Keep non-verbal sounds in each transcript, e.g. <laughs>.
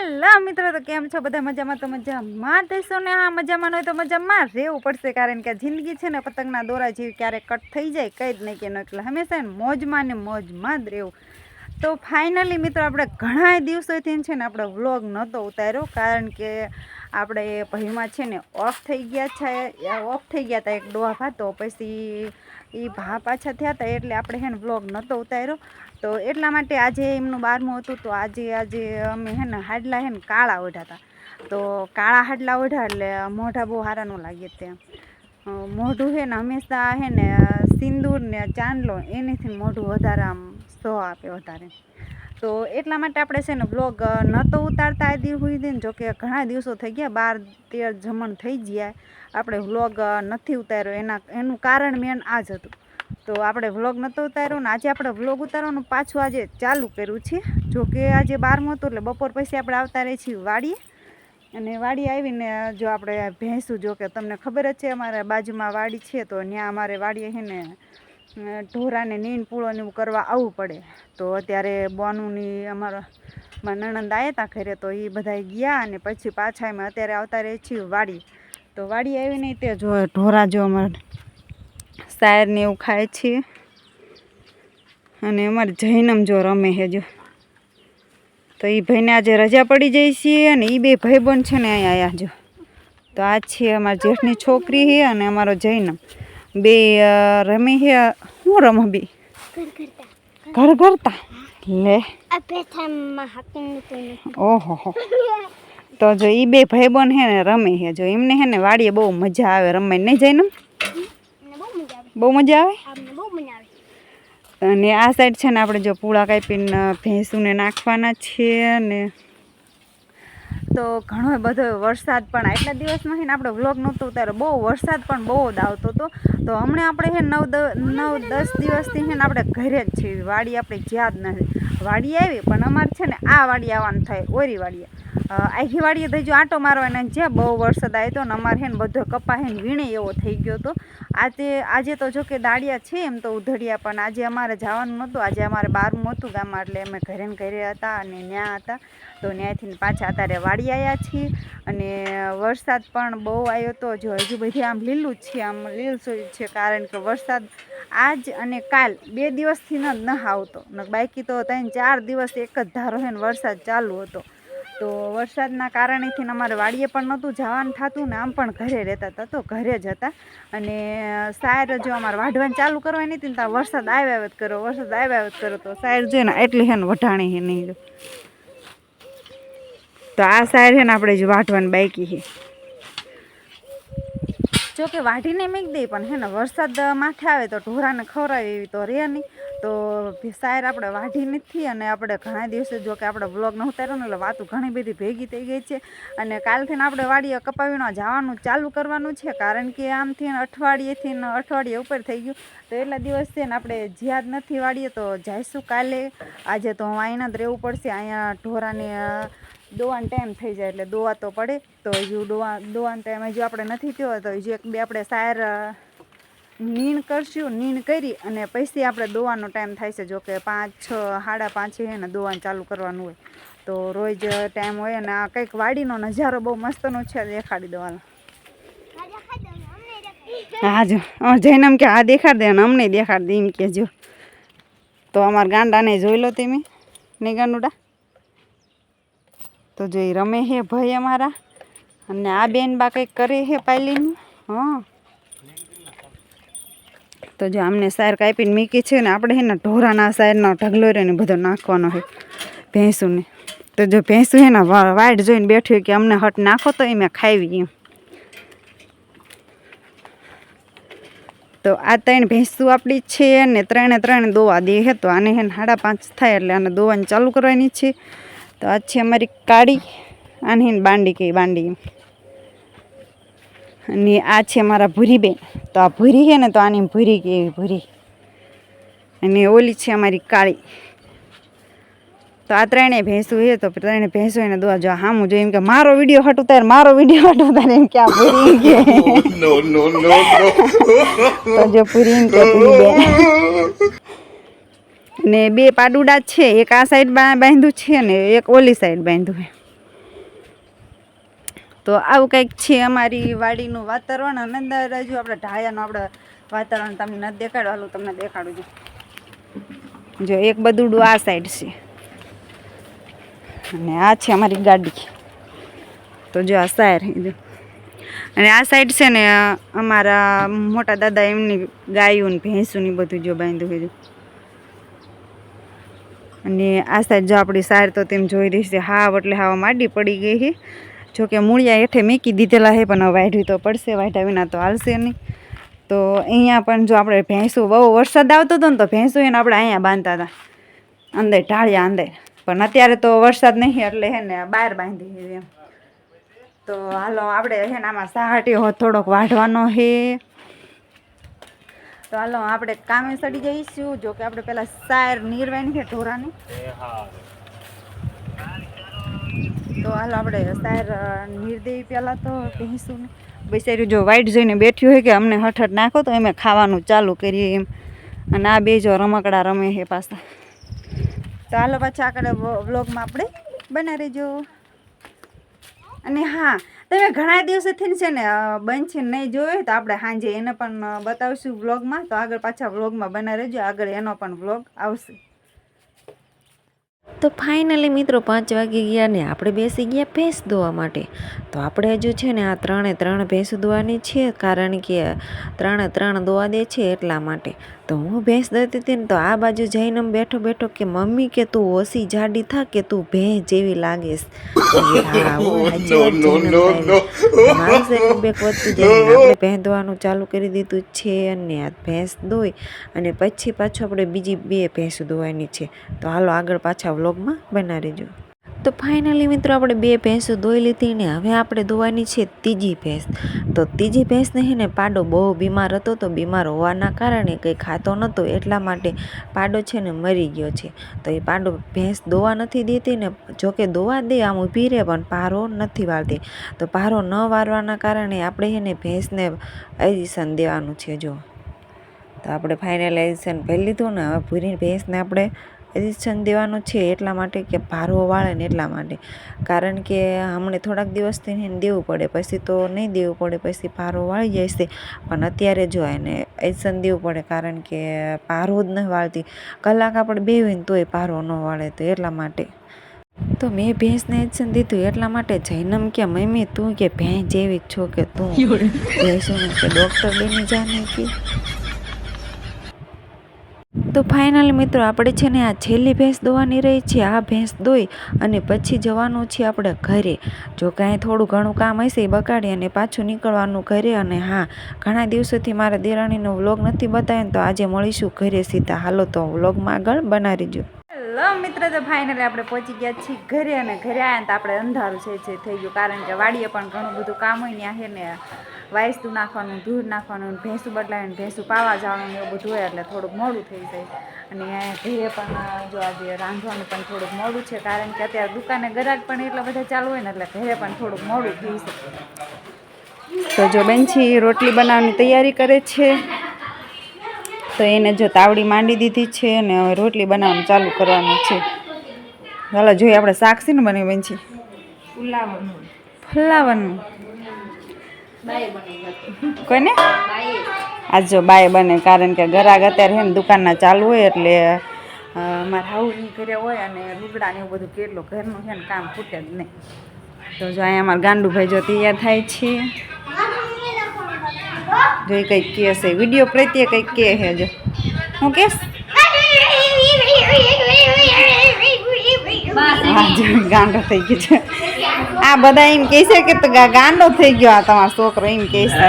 Hello મિત્રો, તો કેમ છો? બધા મજામાં? તો મજામાં દેશો ને? હા, મજામાં હોય તો મજામાં રહેવું પડશે, કારણ કે જિંદગી છે ને, પતંગના દોરા જેવી ક્યારેક કટ થઈ જાય, કંઈ જ નહીં કે ન એટલે હંમેશા મોજમાં ને મોજમાં જ રહેવું. તો ફાઇનલી મિત્રો, આપણે ઘણા દિવસોથી છે ને, આપણે વ્લોગ નહોતો ઉતાર્યો, કારણ કે આપણે ભાઈમાં છે ને ઓફ થઈ ગયા છે ઓફ થઈ ગયા હતા એક ડોહા ભાતો. પછી એ ભા પાછા થયા હતા એટલે આપણે હે ને વ્લોગ નહોતો ઉતાર્યો. તો એટલા માટે આજે એમનું બારમું હતું, તો આજે આજે અમે હે ને હાડલા હે ને કાળા ઓઢા હતા તો કાળા હાડલા ઓઢા એટલે મોઢા બહુ સારા ન લાગે ત્યાં મોઢું છે ને હંમેશા હે ને સિંદૂર ને ચાંદલો એનીથી મોઢું વધારે આમ સો આપે વધારે. તો એટલા માટે આપણે છે ને બ્લોગ નહોતો ઉતારતા આદી હુઈ ને જોકે ઘણા દિવસો થઈ ગયા, બાર તેર જમણ થઈ ગયા. આપણે વ્લોગ નથી ઉતાર્યો. એના, એનું કારણ મેન આ જ હતું. તો આપણે વ્લોગ નહોતો ઉતાર્યો ને આજે આપણે વ્લોગ ઉતારવાનું પાછું આજે ચાલુ કર્યું છે. જોકે આજે બારમું હતું એટલે બપોર પછી આપણે આવતા રહીએ છીએ વાડીએ. અને વાડી આવીને જો આપણે ભેંસું જો કે તમને ખબર જ છે, અમારા બાજુમાં વાડી છે તો ત્યાં અમારે વાડીએ છે ને ઢોરાને નીન પૂળો ને એવું કરવા આવવું પડે. તો અત્યારે બોનુની અમારા મારા નણંદ આવ્યા હતા ઘરે, તો એ બધા ગયા અને પછી પાછા અમે અત્યારે આવતા રહે છીએ વાડી. તો વાડી આવી નહીં તે જો ઢોરા જો અમારે શાયરને એવું ખાય છે. અને અમારે જૈનમ જો રમે છે જો. તો એ ભાઈને આજે રજા પડી જાય છે અને એ બે ભાઈબંધ છે ને અહીંયા આવ્યા જો. તો આ છે અમારા જેઠની છોકરી છે અને અમારો જૈનમ. બે રમી છે શું રમો બી? ઘર ઘરતા લે. ઓહો તો જો એ બે ભાઈ બોન છે ને રમે હે. જો એમને હે ને વાડીએ બહુ મજા આવે રમે નહીં જૈનમ બહુ મજા આવે. અને આ સાઈડ છે ને આપણે જો પૂળા કાપીને ભેંસુને નાખવાના છીએ ને તો ઘણો બધો વરસાદ પણ આટલા દિવસમાં છે ને આપણે વ્લોગ નહોતો ઉતાર્યો. બહુ વરસાદ પણ બહુ જ આવતો હતો. તો હમણાં આપણે છે નવ નવ દસ દિવસથી છે ને આપણે ઘરે જ છીએ. વાડી આપણે જ્યાં જ નથી. વાડી આવી, પણ અમારે છે ને આ વાડી આવવાનું થાય, ઓરી વાડીએ અ, આખી તો થઈ જો આંટો મારવાના જ્યાં બહુ વરસાદ આવ્યો હતો ને અમારે હેન બધો કપા હેન વીણે એવો થઈ ગયો હતો. આજે આજે તો જો કે દાળિયા છે એમ તો ઉધડિયા પણ આજે અમારે જવાનું નહોતું. આજે અમારે બારમું હતું ગામમાં એટલે અમે ઘરે ઘરે હતા અને ત્યાં હતા. તો ત્યાંથી પાછા અત્યારે વાડી આવ્યા છીએ. અને વરસાદ પણ બહુ આવ્યો હતો જો હજુ બધી આમ લીલું જ છે આમ લીલું છે કારણ કે વરસાદ આજ અને કાલ બે દિવસથી ન ન આવતો. બાકી તો ત્રણ ચાર દિવસ એક જ ધારો હે ને વરસાદ ચાલુ હતો. તો વરસાદના કારણેથી અમારે વાડીએ પણ નહોતું, જવાનું થતું ને આમ પણ ઘરે રહેતા હતા તો ઘરે જ હતા. અને સાયર જો અમારે વાઢવાનું ચાલુ કરવાની હતી ને ત્યાં વરસાદ આવ્યા વત કરો, વરસાદ આવ્યા આવ્યા કરો તો સાયર જોઈએ ને એટલી હે ને વઢાણી હે નહીં તો આ સાયર છે ને આપણે જ વાઢવાની બાકી છે જો કે વાઢીને મેક દઈ પણ હે ને વરસાદ માથે આવે તો ઢોરાને ખવડાવે એવી તો રહે નહીં તો શાયર આપણે વાઢી નથી અને આપણે ઘણા દિવસે જો કે આપણે વ્લોગ ન ઉતાર્યો ને એટલે વાતું ઘણી બધી ભેગી થઈ ગઈ છે અને કાલથી આપણે વાડીએ કપાવીનો જવાનું ચાલુ કરવાનું છે કારણ કે આમથી અઠવાડિયેથી ને અઠવાડિયે ઉપર થઈ ગયું. તો એટલા દિવસ છે ને આપણે જ્યાં નથી વાડીએ તો જઈશું કાલે. આજે તો અહીંયા જ રહેવું પડશે અહીંયા ઢોરાને દોવાનો ટાઈમ થઈ જાય એટલે દોવા તો પડે. તો હજુ દોવા દોવાનો ટાઈમ હજુ આપણે નથી થયો તો હજુ એક બે આપણે સાયર અ, નીણ કરશું, નીણ કરી અને પછી આપણે દોવાનો ટાઈમ થાય છે. જો કે પાંચ, છ, સાડા પાંચે હે ને દોવાનું ચાલુ કરવાનું હોય. તો રોજ ટાઈમ હોય અને આ કંઈક વાડીનો નજારો બહુ મસ્તનો છે. દેખાડી દેવાનો હા, જો. જઈને એમ કે આ દેખાડ દે અને અમને દેખાડ દે એમ કે જો. તો અમારા ગાંડાને જોઈ લો તમે નહીં ગાંડુડા તો જો રમે હે ભાઈ અમારા. અને આ બેન બા કંઈક કરે હે પાયલીનું. હા. તો જો આમને સાર કાપીને મૂકી છે ને આપણે હે ને ઢોરાના સારનો ઢગલો રહ્યો ને બધો નાખવાનો હોય ભેંસુને. તો જો ભેંસું હે ને વાઇટ જોઈને બેઠી હોય કે અમને હટ નાખો તો એ મેં ખાવી એમ. તો આ ત્રણ ભેંસું આપણી છે ને ત્રણે ત્રણ દોવા દે હે તો આને હે સાડા પાંચ થાય એટલે આને દોવાની ચાલુ કરવાની છે. તો આ છે અમારી કાળી, આને બાંડી કહી બાંડી એમ. અને આ છે મારા ભૂરીબેન. તો આ ભૂરી છે ને તો આની ભૂરી કેવી ભૂરી. અને ઓલી છે અમારી કાળી. તો આ ત્રણેય ભેંસું છે તો ત્રણે ભેંસો એને દોવા જો હામું જો એમ કે મારો વીડિયો હટું તાર મારો વીડિયો હટું તાર એમ કે આ ભૂરી એમ કે. <laughs> તો જો પૂરી એમ કે ને બે પાડુડા છે એક આ સાઈડ બાંધ્યું છે ને એક ઓલી સાઈડ બાંધ્યું છે. તો આવું કંઈક છે અમારી વાડીનું વાતાવરણ. અને અંદર હજુ આપણે ઢાયાનું આપણે વાતાવરણ તમને નથી દેખાડો હાલું તમને દેખાડું છું. જો એક બદુડું આ સાઈડ છે. અને આ છે અમારી ગાડી. તો જો આ સાયર અને આ સાઈડ છે ને, અમારા મોટા દાદા એમની ગાયું ને ભેંસું ને બધું જો બાંધ્યું છે અને આ સાઈડ જો આપણી સાર તો તેમ જોઈ રહી છે. હાવ એટલે હાવ માડી પડી ગઈ છે. જો કે મૂળિયા હેઠે મૂકી દીધેલા છે પણ વાઢવી તો પડશે વાઢ્યા વિના તો હાલશે નહીં. તો અહીંયા પણ જો આપણે ભેંસું, બહુ વરસાદ આવતો હતો ને તો ભેંસું એને આપણે અહીંયા બાંધતા હતા. અંદર ઢાળ્યા અંદર. પણ અત્યારે તો વરસાદ નહીં, એટલે હે ને બહાર બાંધી છે એમ. તો હાલો આપણે હે ને આમાં સાહટીઓ થોડોક વાઢવાનો છે તો હાલો આપણે કામે સડી જઈશું જો કે આપણે પહેલાં સાયર નીરવાની છે ઢોરાની? તો હાલો આપણે સાયર નીર દેવી પહેલાં તો ભેંસું બેસાડ્યું જો વાઈટ જોઈને બેઠ્યું હોય કે અમને હઠઠ નાખો તો અમે ખાવાનું ચાલુ કરીએ એમ. અને આ બે જો રમકડા રમે છે પાછા. તો હાલો પાછા આગળ વ્લોગમાં આપણે બનાવી રહેજો. અને હા, તમે ઘણા દિવસેથી છે ને બંધ છે નહીં જોયો તો આપણે સાંજે એને પણ બતાવશું વ્લોગમાં. તો આગળ પાછા વ્લોગમાં બનાવી રહેજો. આગળ એનો પણ વ્લોગ આવશે. તો ફાઇનલી મિત્રો પાંચ વાગી ગયા ને આપણે બેસી ગયા ભેંસ ધોવા માટે. તો આપણે હજુ છે ને આ ત્રણે ત્રણ ભેંસ ધોવાની છે કારણ કે ત્રણે ત્રણ ધોવા દે છે એટલા માટે. તો હું ભેંસ દોતી હતી ને તો આ બાજુ જઈને બેઠો બેઠો કે મમ્મી કે તું ઓછી જાડી થા કે તું ભેંસ જેવી લાગેશ <laughs> <laughs> આપણે ભેંસ ધોવાનું ચાલુ કરી દીધું છે અને આ ભેંસ ધોઈ અને પછી પાછું આપણે બીજી બે ભેંસ ધોવાની છે. તો હાલો આગળ પાછા વ્લોગમાં બના રહેજો તો ફાઇનલી મિત્રો આપણે બે ભેંસો ધોઈ લીધી ને હવે આપણે ધોવાની છે ત્રીજી ભેંસ. તો ત્રીજી ભેંસને છે ને પાડો બહુ બીમાર હતો તો બીમાર હોવાના કારણે કંઈ ખાતો નહોતો, એટલા માટે પાડો છે ને મરી ગયો છે. તો એ પાડો ભેંસ દોવા નથી દેતી ને જોકે દોવા દે આમ ઊભી રહે પણ પારો નથી વાળતી. તો પારો ન વારવાના કારણે આપણે હે ને ભેંસને એડિશન દેવાનું છે જો. તો આપણે ફાઇનલ એડિશન પહેલી લીધું ને હવે ભૂરી ભેંસને આપણે એડિશન દેવાનું છે એટલા માટે કે ભારો વાળે ને એટલા માટે. કારણ કે હમણાં થોડાક દિવસથી એને દેવું પડે પછી તો નહીં દેવું પડે પછી ભારો વાળી જાય છે. પણ અત્યારે જો એને એડિશન દેવું પડે કારણ કે ભારો જ ન વાળતી. કલાક આપણે બેવીને તોય ભારો ન વાળે તો એટલા માટે. તો મેં ભેંસને એક્શન દીધું એટલા માટે જૈનમ કે મમ્મી તું કે ભેંસ જેવી જ છો કે તું? ભેંસોને કે ડૉક્ટર બની જાને કે. તો ફાઇનલ મિત્રો, આપણે છે ને આ છેલ્લી ભેંસ દોવાની રહી છે. આ ભેંસ દોઈ અને પછી જવાનું છે આપણે ઘરે. જો કાંઈ થોડું ઘણું કામ હશે એ બગાડી અને પાછું નીકળવાનું ઘરે અને હા, ઘણા દિવસોથી મારા દેરાણીનો વ્લોગ નથી બતાવ્યો ને તો આજે મળીશું ઘરે સીધા. હાલો તો વ્લોગમાં આગળ બનાવી જો હેલો મિત્ર, તો ફાઇનલી આપણે પહોંચી ગયા છીએ ઘરે અને ઘરે આવ્યા ને તો આપણે અંધારું છે થઈ ગયું. કારણ કે વાડીએ પણ ઘણું બધું કામ હોય ત્યાં છે ને વાયસતું નાખવાનું ધૂળ નાખવાનું ભેંસું બદલાવીને ભેંસું પાવા જવાનું એવું બધું હોય એટલે થોડુંક મોડું થઈ જાય. અને ઘરે પણ જો આજે રાંધવાનું પણ થોડુંક મોડું છે કારણ કે અત્યારે દુકાને ગરાક પણ એટલા બધા ચાલુ હોય ને એટલે ઘરે પણ થોડુંક મોડું થઈ શકે તો જો બેનછી રોટલી બનાવવાની તૈયારી કરે છે તો એને જો તાવડી માંડી દીધી છે અને હવે રોટલી બનાવવાનું ચાલુ કરવાનું છે. ચાલો જોઈએ આપણે શાક છે ને બને બેનછી ફુલાવાનું ફુલાવાનું કોઈને? આજ જો બાય બને કારણ કે ગરાગ અત્યારે હે ને દુકાનના ચાલુ હોય એટલે મારા હાઉની ઘરે હોય અને લુગડા ને એવું બધું કેટલું ઘરનું છે ને કામ ખૂટે જ નહીં. તો જો અહીંયા અમારા ગાંડુભાઈ જો તૈયાર થાય છે. જો એ કંઈક કહે છે વીડિયો પ્રત્યે કંઈક કહે છે જો. હું જો ગાંડો થઈ ગયો છે. આ બધા એમ કહે છે કે તો ગાંડો થઈ ગયો આ તમારો છોકરો એમ કહે છે.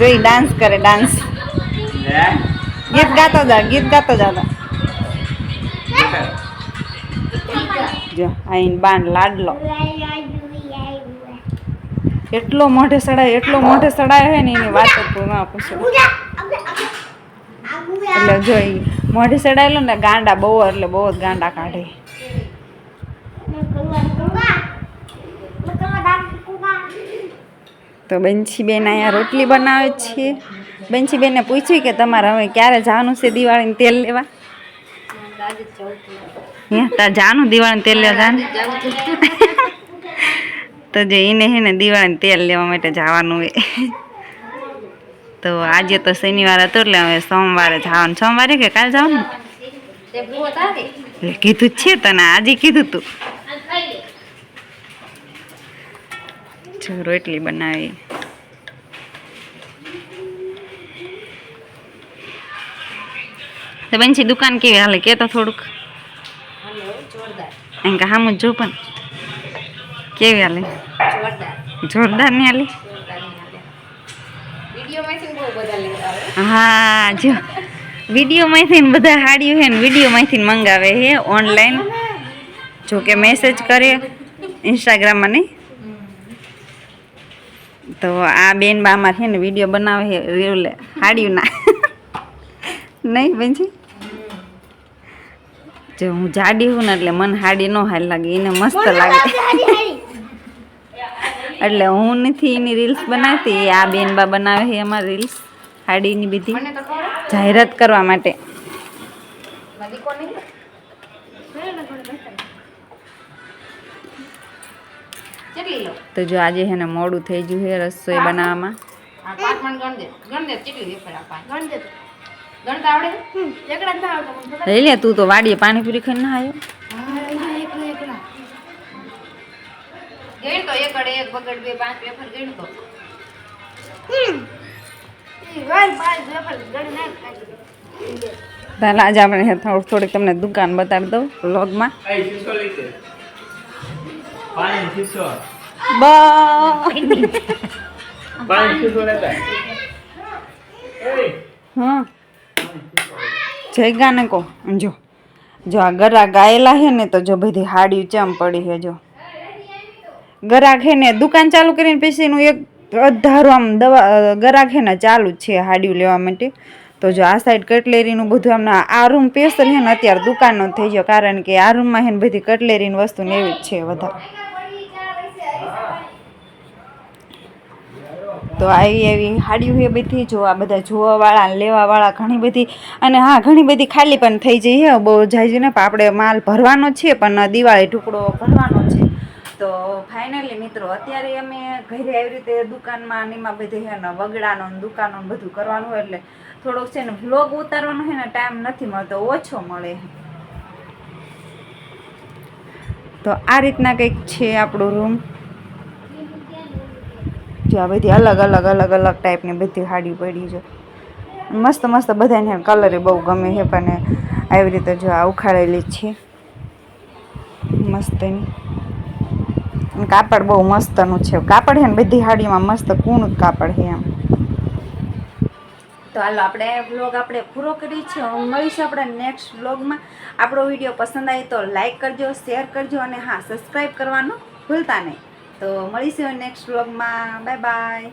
જોઈ ડાન્સ કરે ડાન્સ ગીત ગાતો જા ગીત ગાતો જાતો જો આઈન બાન લાડલો. એટલો મોઢે સડાય એટલો મોઢે સડાય હોય ને એની વાત પૂરું ના પૂછો. એટલે જોઈ મોઢે સડાયેલો ને ગાંડા બહુ એટલે બહુ જ ગાંડા કાઢે. તો બેન અહીંયા રોટલી બનાવે છે. બંછી બેને પૂછ્યું કે તમારે હવે ક્યારે જવાનું છે દિવાળીને તેલ લેવા? તાર જાનું દિવાળીને તેલ લેવા જાનું? <laughs> તો જે એને હે ને દિવાળીને તેલ લેવા માટે જવાનું હોય <laughs> તો આજે તો શનિવાર હતો એટલે હવે સોમવારે જવાનું. સોમવારે કે કાલ જવાનું? કીધું છે તને આજે કીધું તું. જો રોટલી બનાવી. તો બનશી દુકાન કેવી હાલે? કે તો થોડુંક એમ કે હામું જો પણ. કેવી હાલે? જોરદાર. ની હાલે? હા જો. વિડીયોમાંથી બધા હાડ્યું હે ને વિડીયોમાંથી મંગાવે હે ઓનલાઈન. જો કે મેસેજ કરે ઇન્સ્ટાગ્રામમાં નહીં તો આ બેન બા અમારે છે ને વીડિયો બનાવે છે રેવલે હાડ્યું ના નહીં બેનજી? જો હું જાડી હું ને એટલે મને હાડી ન હાલ લાગે એને મસ્ત લાગે. એટલે હું નથી એની રીલ્સ બનાવતી આ બેન બા બનાવે છે અમારી રીલ્સ હાડીની બધી. જાહેરાત કરવા માટે. તો જો આજે હેને ને મોડું થઈ ગયું છે રસોઈ બનાવવામાં. લઈ લે તું તો વાડીએ પાણીપુરી ખાઈ ના આવ્યો. આજે આપણે થોડુંક થોડીક તમને દુકાન બતાવી દઉં વ્લોગમાં Ay, શીશો બા પાણી શીશો લેતા હા જય ગાને કો જો. જો આ ગરા ગાયેલા હે ને તો જો બધી હાડી ચમ પડી હે જો. ગરાક હે ને દુકાન ચાલુ કરીને પછી એનું એક અધારું આમ દવા ગરાક હે ને ચાલુ જ છે હાડિયું લેવા માટે. તો જો આ સાઈડ કટલેરીનું બધું આમને આ રૂમ સ્પેશિયલ હે ને અત્યારે દુકાનનો થઈ ગયો કારણ કે આ રૂમમાં હે ને બધી કટલેરીની વસ્તુ ને એવી જ છે. વધારે તો આવી એવી હાડિયું છે બધી, જો આ બધા જોવાવાળા લેવાવાળા ઘણી બધી. અને હા, ઘણી બધી ખાલી પણ થઈ જઈ હે. બહુ જાય ને, પણ આપણે માલ ભરવાનો છે, પણ દિવાળી ટુકડો ભરવાનો છે. તો ફાઇનલી મિત્રો, અત્યારે અમે ઘરે આવી રીતે દુકાનમાં ને એમાં બધે હે ને, વગડાનો દુકાનો બધું કરવાનું હોય એટલે થોડોક છે ને વ્લોગ ઉતારવાનો છે ને ટાઈમ નથી મળતો, ઓછો મળે. તો આ રીતના કંઈક છે આપણું રૂમ જો આ બધી અલગ અલગ અલગ અલગ ટાઈપની બધી હાડી પડી છે. મસ્ત મસ્ત બધાને કલર બહુ ગમે છે, પણ આવી રીતે જો આ ઉખાડેલી છે. મસ્તની. અને કાપડ બહુ મસ્તનું છે. કાપડ છે ને બધી હાડીમાં મસ્ત કૂણું કાપડ છે એમ. તો હાલો, આપણે વ્લોગ આપણે પૂરો કરી છે મળીશું આપણે નેક્સ્ટ વ્લોગમાં આપણો વીડિયો પસંદ આવે તો લાઇક કરજો શેર કરજો અને હા સબસ્ક્રાઈબ કરવાનું ભૂલતા નહીં. તો મળીશું નેક્સ્ટ વ્લોગમાં બાય બાય